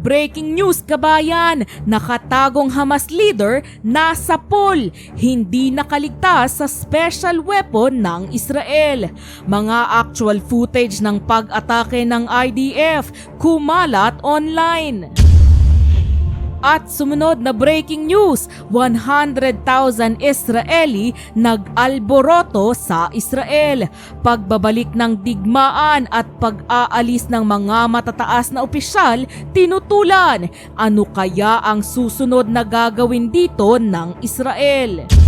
Breaking news kabayan, nakatagong Hamas leader nasa pool, hindi nakaligtas sa special weapon ng Israel. Mga actual footage ng pag-atake ng IDF kumalat online. At sumunod na breaking news, 100,000 Israeli nag-alboroto sa Israel. Pagbabalik ng digmaan at pag-aalis ng mga matataas na opisyal, tinutulan. Ano kaya ang susunod na gagawin dito ng Israel?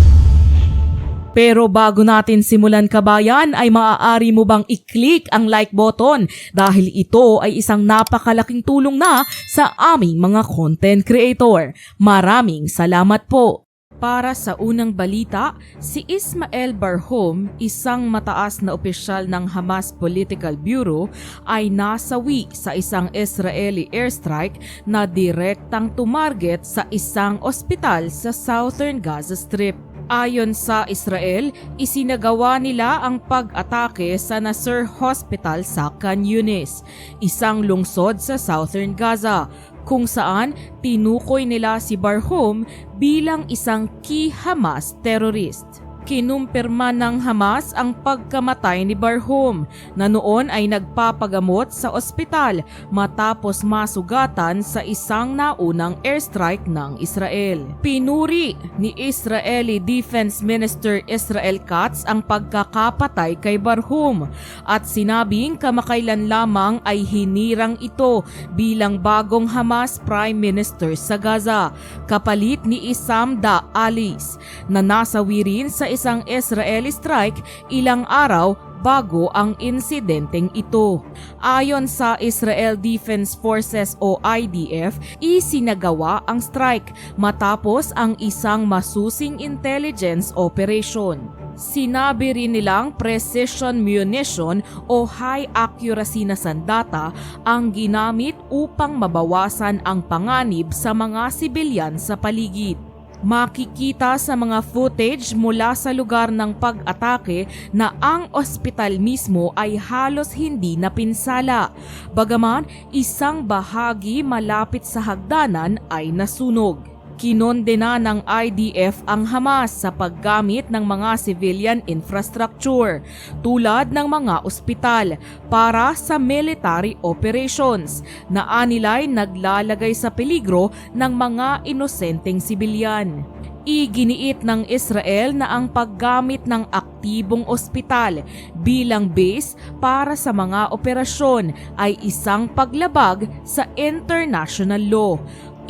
Pero bago natin simulan kabayan ay maaari mo bang i-click ang like button dahil ito ay isang napakalaking tulong na sa aming mga content creator. Maraming salamat po! Para sa unang balita, si Ismael Barhom, isang mataas na opisyal ng Hamas Political Bureau, ay nasawi sa isang Israeli airstrike na direktang tumarget sa isang ospital sa Southern Gaza Strip. Ayon sa Israel, isinagawa nila ang pag-atake sa Nasser Hospital sa Khan Yunis, isang lungsod sa Southern Gaza, kung saan tinukoy nila si Barhom bilang isang key Hamas terrorist. Kinumpirma ng Hamas ang pagkamatay ni Barhom na noon ay nagpapagamot sa ospital matapos masugatan sa isang naunang airstrike ng Israel. Pinuri ni Israeli Defense Minister Israel Katz ang pagkakapatay kay Barhom at sinabing kamakailan lamang ay hinirang ito bilang bagong Hamas Prime Minister sa Gaza kapalit ni Isam Da Alis na nasawi rin sa isang Israeli strike ilang araw bago ang insidenteng ito. Ayon sa Israel Defense Forces o IDF, isinagawa ang strike matapos ang isang masusing intelligence operation. Sinabi rin nilang precision munition o high accuracy na sandata ang ginamit upang mabawasan ang panganib sa mga sibilyan sa paligid. Makikita sa mga footage mula sa lugar ng pag-atake na ang ospital mismo ay halos hindi napinsala. Bagaman isang bahagi malapit sa hagdanan ay nasunog. Kinondena ng IDF ang Hamas sa paggamit ng mga civilian infrastructure tulad ng mga ospital para sa military operations na anilay naglalagay sa peligro ng mga inosenteng sibilyan. Iginiit ng Israel na ang paggamit ng aktibong ospital bilang base para sa mga operasyon ay isang paglabag sa international law.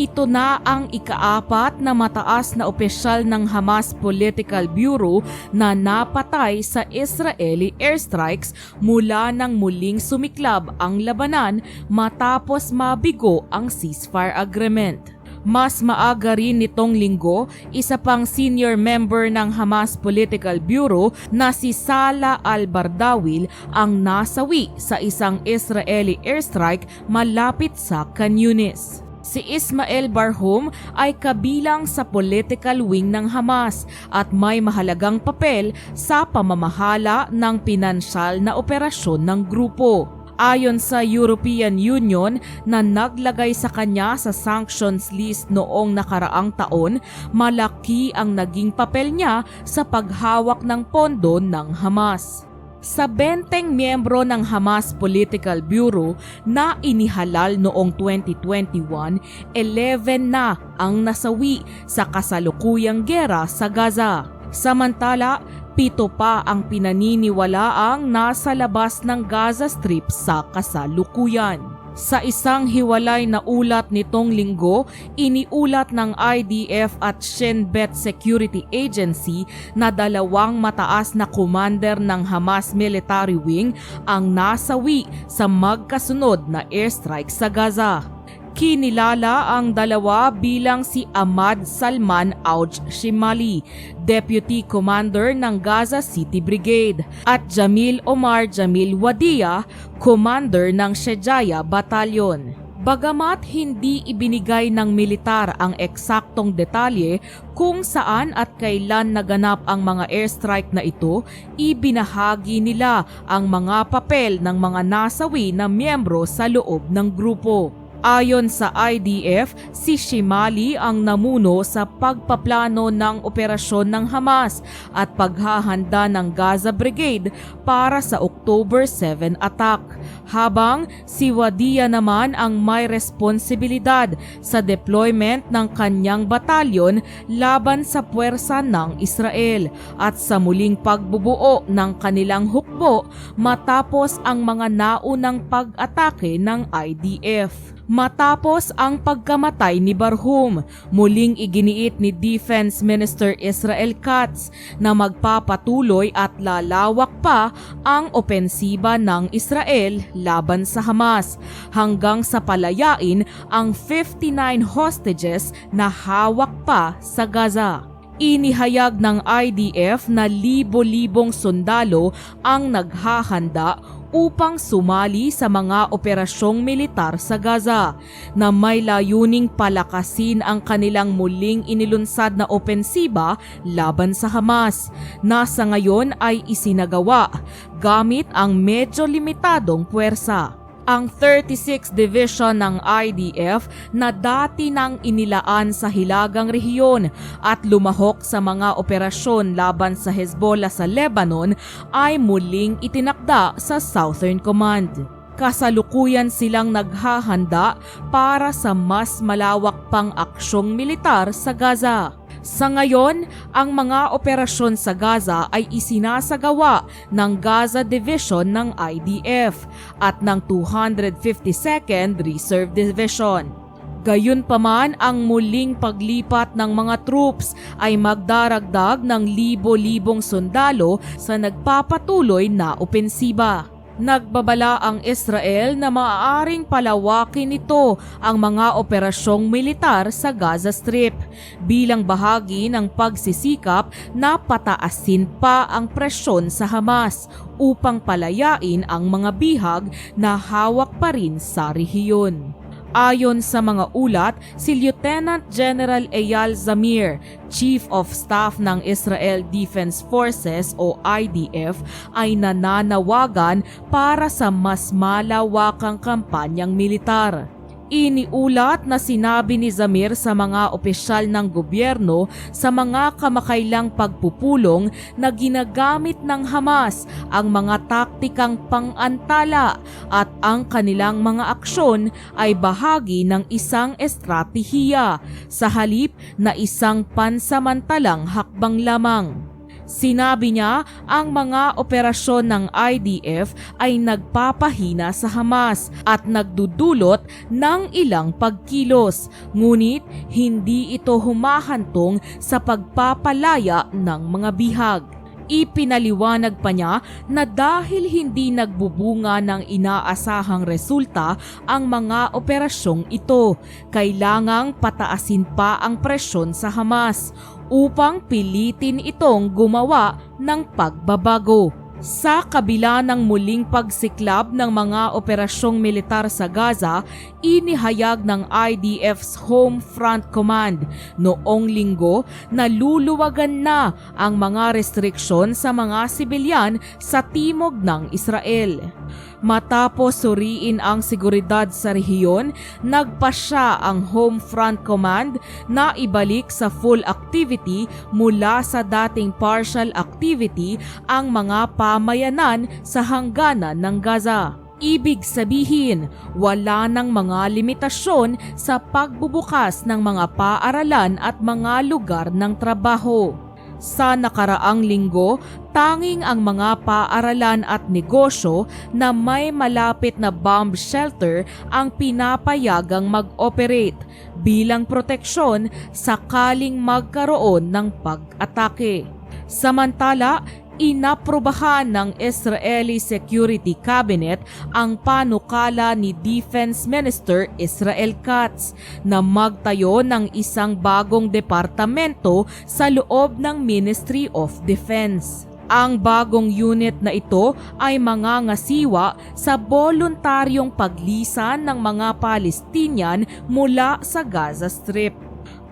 Ito na ang ikaapat na mataas na opisyal ng Hamas Political Bureau na napatay sa Israeli airstrikes mula nang muling sumiklab ang labanan matapos mabigo ang ceasefire agreement. Mas maaga rin nitong linggo, isa pang senior member ng Hamas Political Bureau na si Sala al-Bardawil ang nasawi sa isang Israeli airstrike malapit sa Khan Yunis. Si Ismael Barhom ay kabilang sa political wing ng Hamas at may mahalagang papel sa pamamahala ng pinansyal na operasyon ng grupo. Ayon sa European Union na naglagay sa kanya sa sanctions list noong nakaraang taon, malaki ang naging papel niya sa paghawak ng pondo ng Hamas. Sa 20 miyembro ng Hamas Political Bureau na inihalal noong 2021, 11 na ang nasawi sa kasalukuyang gera sa Gaza. Samantala, pito pa ang pinaniniwalaang nasa labas ng Gaza Strip sa kasalukuyan. Sa isang hiwalay na ulat nitong linggo, iniulat ng IDF at Shin Bet Security Agency na dalawang mataas na commander ng Hamas Military Wing ang nasawi sa magkasunod na airstrike sa Gaza. Kinilala ang dalawa bilang si Ahmad Salman Auj Shimali, Deputy Commander ng Gaza City Brigade, at Jamil Omar Jamil Wadia, Commander ng Shejaya Battalion. Bagamat hindi ibinigay ng militar ang eksaktong detalye kung saan at kailan naganap ang mga airstrike na ito, ibinahagi nila ang mga papel ng mga nasawi na miyembro sa loob ng grupo. Ayon sa IDF, si Shimali ang namuno sa pagpaplano ng operasyon ng Hamas at paghahanda ng Gaza Brigade para sa October 7 attack, habang si Wadia naman ang may responsibilidad sa deployment ng kanyang batalyon laban sa puwersa ng Israel at sa muling pagbubuo ng kanilang hukbo matapos ang mga naunang pag-atake ng IDF. Matapos ang pagkamatay ni Barhum, muling iginiit ni Defense Minister Israel Katz na magpapatuloy at lalawak pa ang opensiba ng Israel laban sa Hamas hanggang sa palayain ang 59 hostages na hawak pa sa Gaza. Inihayag ng IDF na libo-libong sundalo ang naghahanda upang sumali sa mga operasyong militar sa Gaza na may layuning palakasin ang kanilang muling inilunsad na opensiba laban sa Hamas na sa ngayon ay isinagawa gamit ang medyo limitadong puwersa ang 36th Division ng IDF na dati nang inilaan sa Hilagang Rehiyon at lumahok sa mga operasyon laban sa Hezbollah sa Lebanon ay muling itinakda sa Southern Command. Kasalukuyan silang naghahanda para sa mas malawak pang aksyong militar sa Gaza. Sa ngayon, ang mga operasyon sa Gaza ay isinasagawa ng Gaza Division ng IDF at ng 252nd Reserve Division. Gayunpaman ang muling paglipat ng mga troops ay magdaragdag ng libo-libong sundalo sa nagpapatuloy na opensiba. Nagbabala ang Israel na maaaring palawakin nito ang mga operasyong militar sa Gaza Strip bilang bahagi ng pagsisikap na pataasin pa ang presyon sa Hamas upang palayain ang mga bihag na hawak pa rin sa rehiyon. Ayon sa mga ulat, si Lieutenant General Eyal Zamir, Chief of Staff ng Israel Defense Forces o IDF, ay nananawagan para sa mas malawakang kampanyang militar. Iniulat na sinabi ni Zamir sa mga opisyal ng gobyerno sa mga kamakailang pagpupulong na ginagamit ng Hamas ang mga taktikang pang-antala at ang kanilang mga aksyon ay bahagi ng isang estratehiya sa halip na isang pansamantalang hakbang lamang. Sinabi niya ang mga operasyon ng IDF ay nagpapahina sa Hamas at nagdudulot ng ilang pagkilos. Ngunit hindi ito humahantong sa pagpapalaya ng mga bihag. Ipinaliwanag pa niya na dahil hindi nagbubunga ng inaasahang resulta ang mga operasyong ito, kailangang pataasin pa ang presyon sa Hamas upang pilitin itong gumawa ng pagbabago. Sa kabila ng muling pagsiklab ng mga operasyong militar sa Gaza, inihayag ng IDF's Home Front Command noong linggo na luluwagan na ang mga restriksyon sa mga sibilyan sa timog ng Israel. Matapos suriin ang seguridad sa rehiyon, nagpasya ang Home Front Command na ibalik sa full activity mula sa dating partial activity ang mga pamayanan sa hangganan ng Gaza. Ibig sabihin, wala ng mga limitasyon sa pagbubukas ng mga paaralan at mga lugar ng trabaho. Sa nakaraang linggo, tanging ang mga paaralan at negosyo na may malapit na bomb shelter ang pinapayagang mag-operate bilang proteksyon sakaling magkaroon ng pag-atake. Samantala, inaprobahan ng Israeli Security Cabinet ang panukala ni Defense Minister Israel Katz na magtayo ng isang bagong departamento sa loob ng Ministry of Defense. Ang bagong unit na ito ay mangangasiwa sa voluntaryong paglisan ng mga Palestinian mula sa Gaza Strip.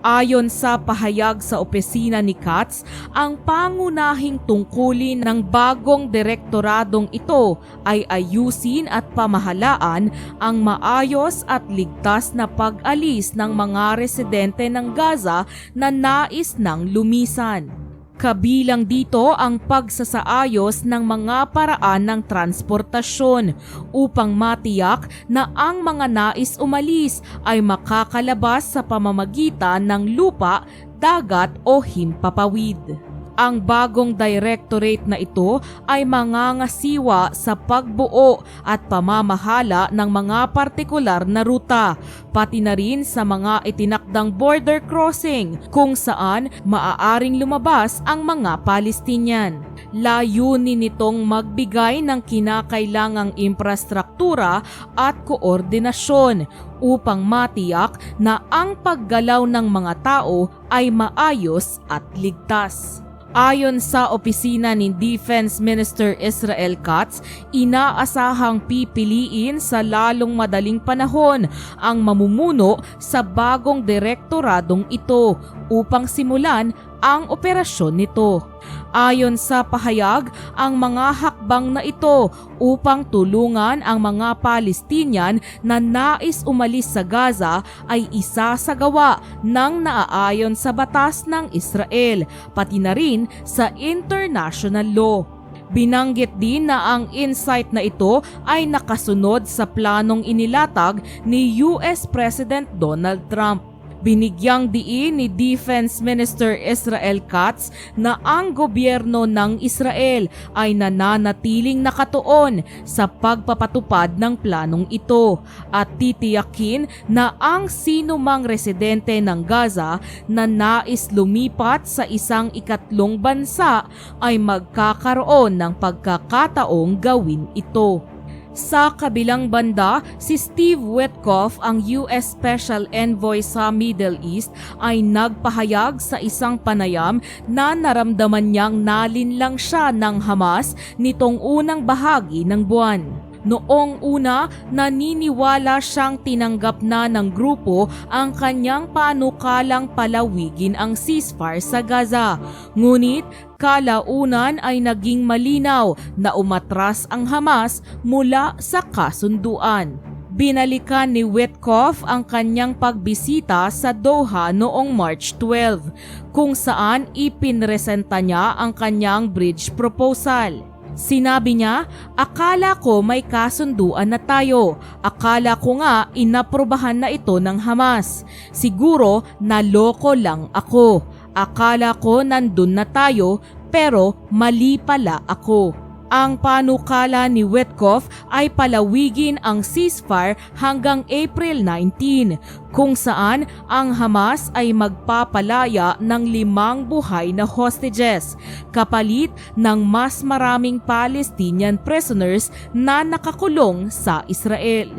Ayon sa pahayag sa opisina ni Katz, ang pangunahing tungkulin ng bagong direktoradong ito ay ayusin at pamahalaan ang maayos at ligtas na pag-alis ng mga residente ng Gaza na nais ng lumisan. Kabilang dito ang pagsasaayos ng mga paraan ng transportasyon upang matiyak na ang mga nais umalis ay makakalabas sa pamamagitan ng lupa, dagat o himpapawid. Ang bagong directorate na ito ay mangangasiwa sa pagbuo at pamamahala ng mga partikular na ruta, pati na rin sa mga itinakdang border crossing kung saan maaaring lumabas ang mga Palestinian. Layunin nitong magbigay ng kinakailangang infrastruktura at koordinasyon upang matiyak na ang paggalaw ng mga tao ay maayos at ligtas. Ayon sa opisina ni Defense Minister Israel Katz, inaasahang pipiliin sa lalong madaling panahon ang mamumuno sa bagong direktoradong ito upang simulan ang operasyon nito. Ayon sa pahayag, ang mga hakbang na ito upang tulungan ang mga Palestinian na nais umalis sa Gaza ay isa sa gawa ng naaayon sa batas ng Israel, pati na rin sa international law. Binanggit din na ang insight na ito ay nakasunod sa planong inilatag ni US President Donald Trump. Binigyang diin ni Defense Minister Israel Katz na ang gobyerno ng Israel ay nananatiling nakatuon sa pagpapatupad ng planong ito at titiyakin na ang sino mang residente ng Gaza na nais lumipat sa isang ikatlong bansa ay magkakaroon ng pagkakataong gawin ito. Sa kabilang banda, si Steve Witkoff, ang US Special Envoy sa Middle East, ay nagpahayag sa isang panayam na naramdaman niyang nalinlang siya ng Hamas nitong unang bahagi ng buwan. Noong una, naniniwala siyang tinanggap na ng grupo ang kanyang panukalang palawigin ang ceasefire sa Gaza. Ngunit kalaunan ay naging malinaw na umatras ang Hamas mula sa kasunduan. Binalikan ni Witkoff ang kanyang pagbisita sa Doha noong March 12 kung saan ipinresenta niya ang kanyang bridge proposal. Sinabi niya, akala ko may kasunduan na tayo. Akala ko nga inaprobahan na ito ng Hamas. Siguro naloko lang ako. Akala ko nandun na tayo pero mali pala ako. Ang panukala ni Witkoff ay palawigin ang ceasefire hanggang April 19 kung saan ang Hamas ay magpapalaya ng limang buhay na hostages kapalit ng mas maraming Palestinian prisoners na nakakulong sa Israel.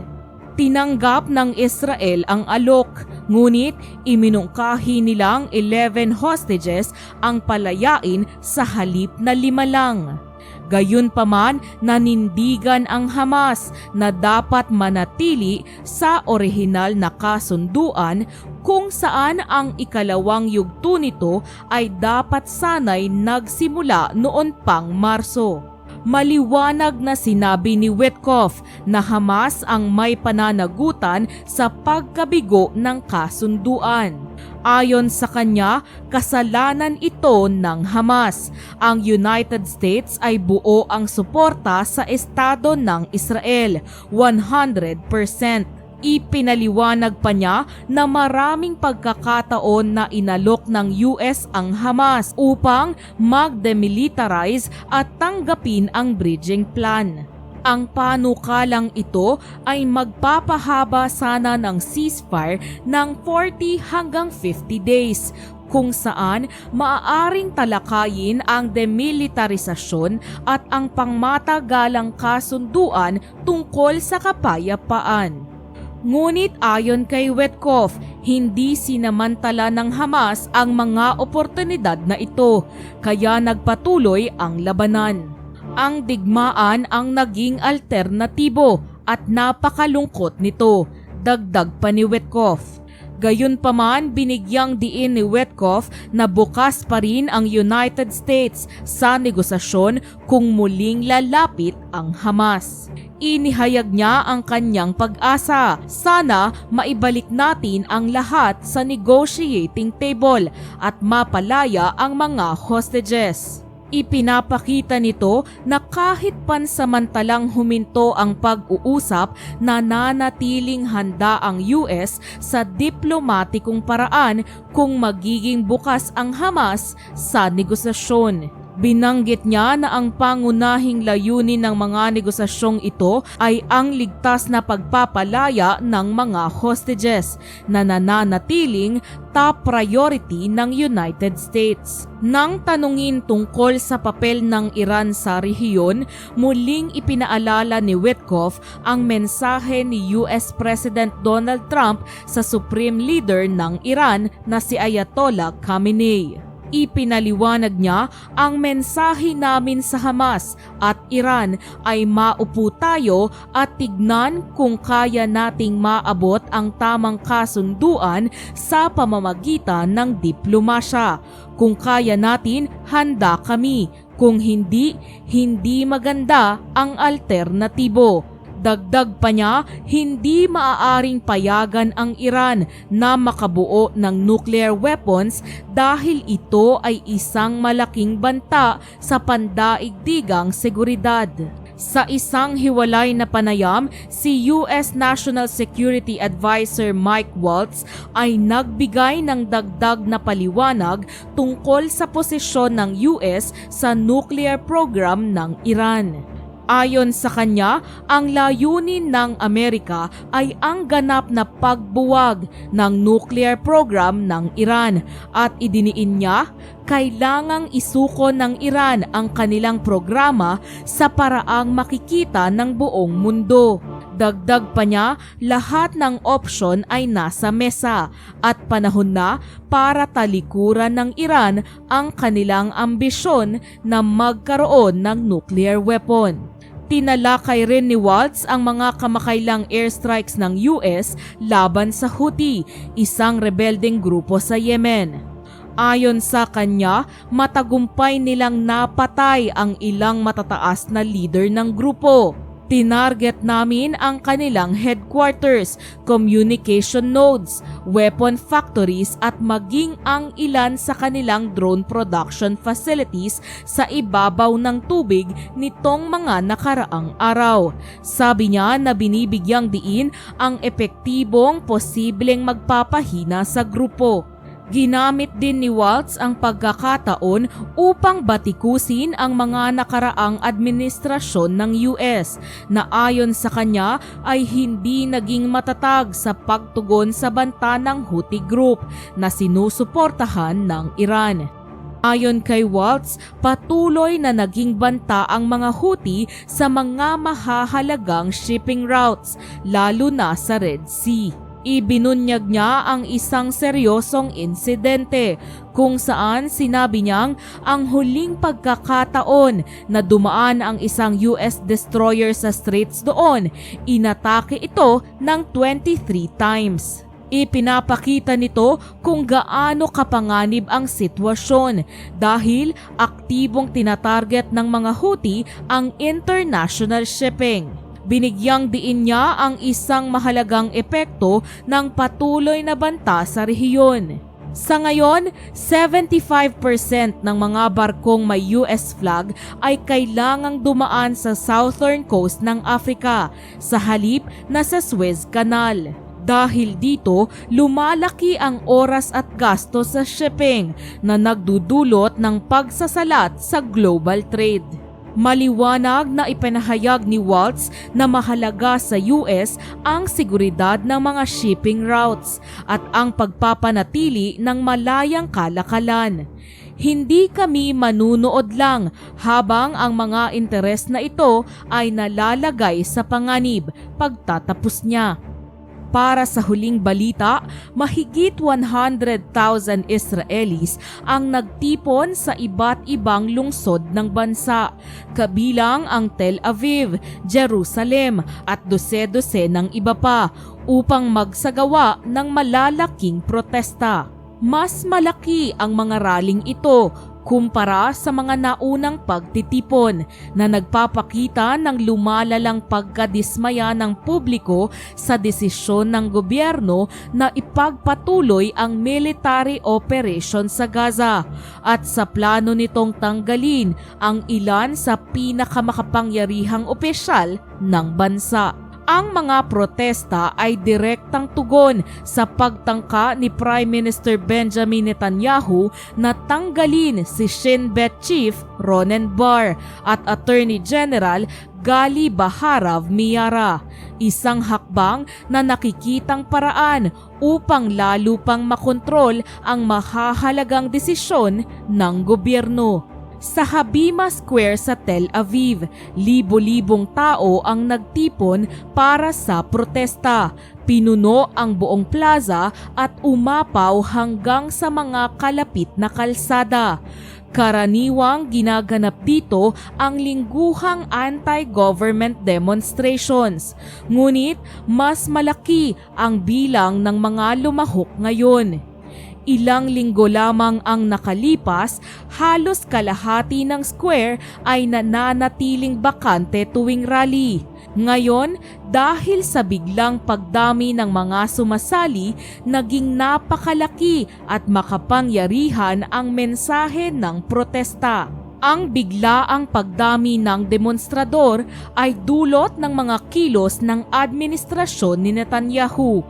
Tinanggap ng Israel ang alok, ngunit iminungkahi nilang 11 hostages ang palayain sa halip na lima lang. Gayunpaman, nanindigan ang Hamas na dapat manatili sa orihinal na kasunduan kung saan ang ikalawang yugto nito ay dapat sanay nagsimula noon pang Marso. Maliwanag na sinabi ni Witkoff na Hamas ang may pananagutan sa pagkabigo ng kasunduan. Ayon sa kanya, kasalanan ito ng Hamas. Ang United States ay buo ang suporta sa Estado ng Israel, 100%. Ipinaliwanag pa niya na maraming pagkakataon na inalok ng US ang Hamas upang mag-demilitarize at tanggapin ang bridging plan. Ang panukalang ito ay magpapahaba sana ng ceasefire ng 40 hanggang 50 days kung saan maaaring talakayin ang demilitarisasyon at ang pangmatagalang kasunduan tungkol sa kapayapaan. Ngunit ayon kay Wetkoff, hindi sinamantala ng Hamas ang mga oportunidad na ito, kaya nagpatuloy ang labanan. Ang digmaan ang naging alternatibo at napakalungkot nito, dagdag pa ni Wetkoff. Gayunpaman, binigyang diin ni Witkoff na bukas pa rin ang United States sa negosasyon kung muling lalapit ang Hamas. Inihayag niya ang kanyang pag-asa. Sana maibalik natin ang lahat sa negotiating table at mapalaya ang mga hostages. Ipinapakita nito na kahit pansamantalang huminto ang pag-uusap, nananatiling handa ang US sa diplomatikong paraan kung magiging bukas ang Hamas sa negosasyon. Binanggit niya na ang pangunahing layunin ng mga negosasyong ito ay ang ligtas na pagpapalaya ng mga hostages na nananatiling top priority ng United States. Nang tanungin tungkol sa papel ng Iran sa rehiyon, muling ipinaalala ni Witkoff ang mensahe ni US President Donald Trump sa Supreme Leader ng Iran na si Ayatollah Khamenei. Ipinaliwanag niya ang mensahe namin sa Hamas at Iran ay maupo tayo at tignan kung kaya nating maabot ang tamang kasunduan sa pamamagitan ng diplomasya. Kung kaya natin, handa kami. Kung hindi, hindi maganda ang alternatibo. Dagdag pa niya, hindi maaaring payagan ang Iran na makabuo ng nuclear weapons dahil ito ay isang malaking banta sa pandaigdigang seguridad. Sa isang hiwalay na panayam, si US National Security Advisor Mike Waltz ay nagbigay ng dagdag na paliwanag tungkol sa posisyon ng US sa nuclear program ng Iran. Ayon sa kanya, ang layunin ng Amerika ay ang ganap na pagbuwag ng nuclear program ng Iran at idiniin niya, kailangang isuko ng Iran ang kanilang programa sa paraang makikita ng buong mundo. Dagdag pa niya, lahat ng opsyon ay nasa mesa at panahon na para talikuran ng Iran ang kanilang ambisyon na magkaroon ng nuclear weapon. Tinalakay rin ni Waltz ang mga kamakailang airstrikes ng US laban sa Houthi, isang rebelding grupo sa Yemen. Ayon sa kanya, matagumpay nilang napatay ang ilang matataas na leader ng grupo. Tinarget namin ang kanilang headquarters, communication nodes, weapon factories at maging ang ilan sa kanilang drone production facilities sa ibabaw ng tubig nitong mga nakaraang araw. Sabi niya na binibigyang diin ang epektibong posibleng magpapahina sa grupo. Ginamit din ni Waltz ang pagkakataon upang batikusin ang mga nakaraang administrasyon ng US na ayon sa kanya ay hindi naging matatag sa pagtugon sa banta ng Houthi Group na sinusuportahan ng Iran. Ayon kay Waltz, patuloy na naging banta ang mga Houthi sa mga mahahalagang shipping routes, lalo na sa Red Sea. Ibinunyag niya ang isang seryosong insidente kung saan sinabi niyang ang huling pagkakataon na dumaan ang isang US destroyer sa straits doon, inatake ito ng 23 times. Ipinapakita nito kung gaano kapanganib ang sitwasyon dahil aktibong tinatarget ng mga Houthi ang international shipping. Binigyang diin niya ang isang mahalagang epekto ng patuloy na banta sa rehiyon. Sa ngayon, 75% ng mga barkong may US flag ay kailangang dumaan sa southern coast ng Africa sa halip na sa Suez Canal. Dahil dito, lumalaki ang oras at gasto sa shipping na nagdudulot ng pagsasalat sa global trade. Maliwanag na ipinahayag ni Waltz na mahalaga sa US ang seguridad ng mga shipping routes at ang pagpapanatili ng malayang kalakalan. Hindi kami manunood lang habang ang mga interes na ito ay nalalagay sa panganib pagtatapos niya. Para sa huling balita, mahigit 100,000 Israelis ang nagtipon sa iba't ibang lungsod ng bansa, kabilang ang Tel Aviv, Jerusalem at dose-dose ng iba pa upang magsagawa ng malalaking protesta. Mas malaki ang mga raling ito kumpara sa mga naunang pagtitipon na nagpapakita ng lumalalang pagkadismaya ng publiko sa desisyon ng gobyerno na ipagpatuloy ang military operation sa Gaza at sa plano nitong tanggalin ang ilan sa pinakamakapangyarihang opisyal ng bansa. Ang mga protesta ay direktang tugon sa pagtangka ni Prime Minister Benjamin Netanyahu na tanggalin si Shin Bet Chief Ronen Bar at Attorney General Gali Baharav Miara. Isang hakbang na nakikitang paraan upang lalo pang makontrol ang mahahalagang desisyon ng gobyerno. Sa Habima Square sa Tel Aviv, libo-libong tao ang nagtipon para sa protesta. Pinuno ang buong plaza at umapaw hanggang sa mga kalapit na kalsada. Karaniwang ginaganap dito ang lingguhang anti-government demonstrations. Ngunit mas malaki ang bilang ng mga lumahok ngayon. Ilang linggo lamang ang nakalipas, halos kalahati ng square ay nananatiling bakante tuwing rally. Ngayon, dahil sa biglang pagdami ng mga sumasali, naging napakalaki at makapangyarihan ang mensahe ng protesta. Ang biglaang pagdami ng demonstrador ay dulot ng mga kilos ng administrasyon ni Netanyahu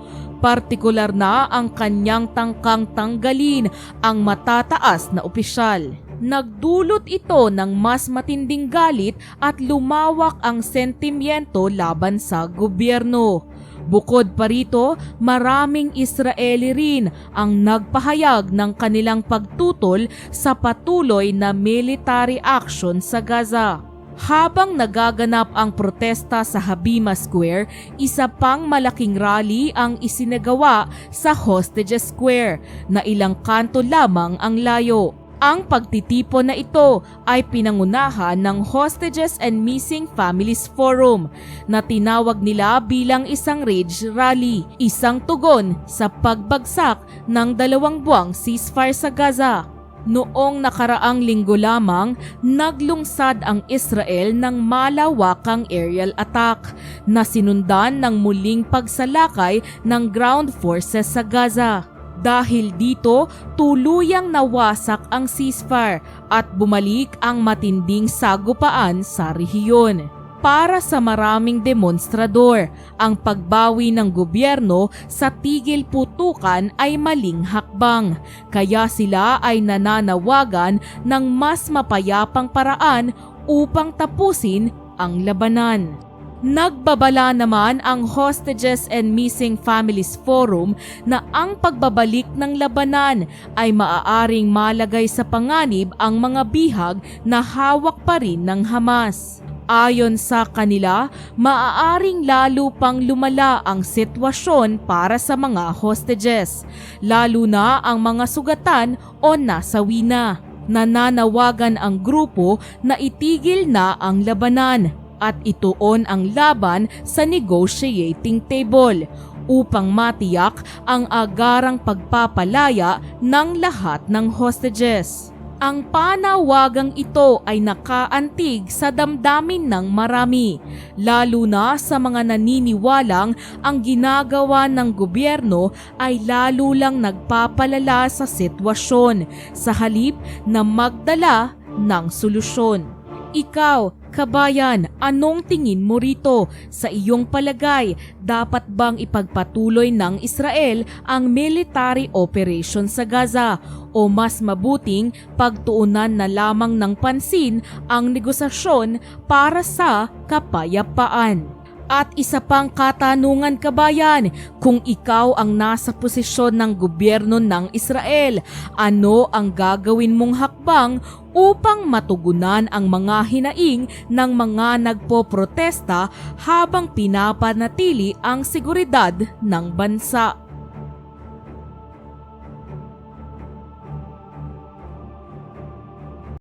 partikular na ang kanyang tangkang tanggalin ang matataas na opisyal. Nagdulot ito ng mas matinding galit at lumawak ang sentimiento laban sa gobyerno. Bukod pa rito, maraming Israeli rin ang nagpahayag ng kanilang pagtutol sa patuloy na military action sa Gaza. Habang nagaganap ang protesta sa Habima Square, isa pang malaking rally ang isinagawa sa Hostages Square na ilang kanto lamang ang layo. Ang pagtitipon na ito ay pinangunahan ng Hostages and Missing Families Forum na tinawag nila bilang isang rage rally, isang tugon sa pagbagsak ng dalawang buwang ceasefire sa Gaza. Noong nakaraang linggo lamang, naglungsad ang Israel ng malawakang aerial attack na sinundan ng muling pagsalakay ng ground forces sa Gaza. Dahil dito, tuluyang nawasak ang ceasefire at bumalik ang matinding sagupaan sa rehiyon para sa maraming demonstrador. Ang pagbawi ng gobyerno sa tigil putukan ay maling hakbang, kaya sila ay nananawagan ng mas mapayapang paraan upang tapusin ang labanan. Nagbabala naman ang Hostages and Missing Families Forum na ang pagbabalik ng labanan ay maaaring malagay sa panganib ang mga bihag na hawak pa rin ng Hamas. Ayon sa kanila, maaaring lalo pang lumala ang sitwasyon para sa mga hostages, lalo na ang mga sugatan o nasawi na. Nananawagan ang grupo na itigil na ang labanan at ituon ang laban sa negotiating table upang matiyak ang agarang pagpapalaya ng lahat ng hostages. Ang panawagang ito ay nakaantig sa damdamin ng marami, lalo na sa mga naniniwalang ang ginagawa ng gobyerno ay lalo lang nagpapalala sa sitwasyon sa halip na magdala ng solusyon. Ikaw, kabayan, anong tingin mo rito? Sa iyong palagay, dapat bang ipagpatuloy ng Israel ang military operation sa Gaza o mas mabuting pagtuunan na lamang ng pansin ang negosasyon para sa kapayapaan? At isa pang katanungan kabayan, kung ikaw ang nasa posisyon ng gobyerno ng Israel, ano ang gagawin mong hakbang upang matugunan ang mga hinaing ng mga nagpo-protesta habang pinapanatili ang seguridad ng bansa?